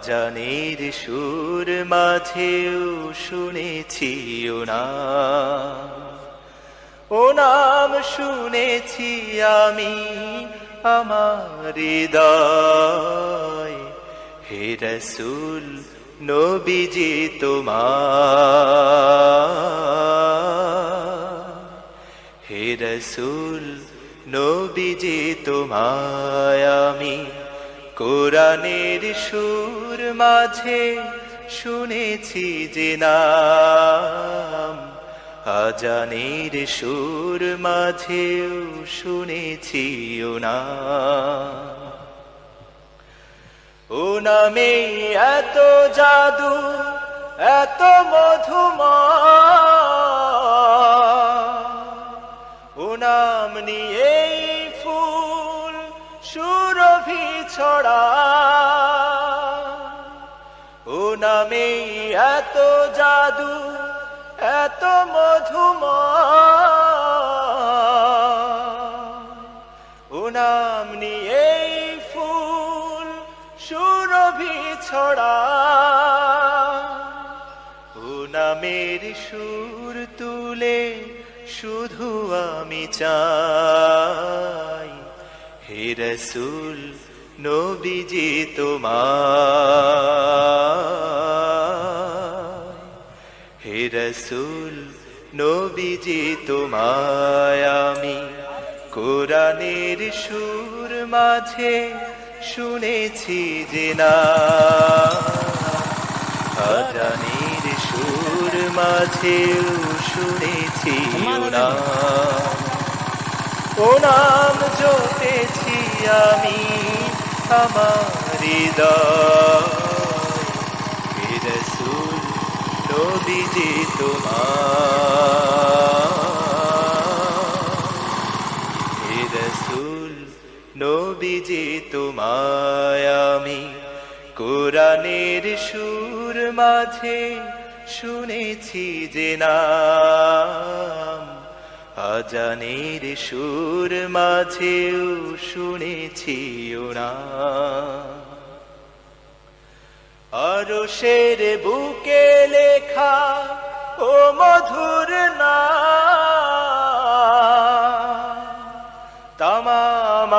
আজানের সুর মাঝেও শুনেছি নাম ও নাম শুনেছি আমি আমার হে রসুল, নবীজি তোমার। হে রসুল, নবীজি তোমায় আমি কোরআনের সুর মাঝে শুনেছি যে নাম। আজানের সুর মাঝেও শুনেছি ও নাম। ও নামে এত জাদু, এত মধুমা ও নাম নিয়েই ফুল সুরভি ছড়া। ও এত জাদু, এত মধুমা ও নাম নিয়েই ফুল সুরভি ছড়া। ও নামের সুর তুলে শুধু আমি চাই। হে রসুল নবীজি তোমার হে রসুল নবীজি তোমায় আমি কোরআনের সুর মাঝে শুনেছি যে না। আজানের সুর মাঝেও শুনেছি ও নাম। ও নাম জপেছি আমি আমার রসুল নবীজি তোমার। হে রসুল নবীজি তোমায় আমি কোরআনের সুর মাঝে শুনেছি যে নাম। আজানের সুর মাঝেও শুনেছি আরও শের বুকে লেখা ও মধুর না। তামাম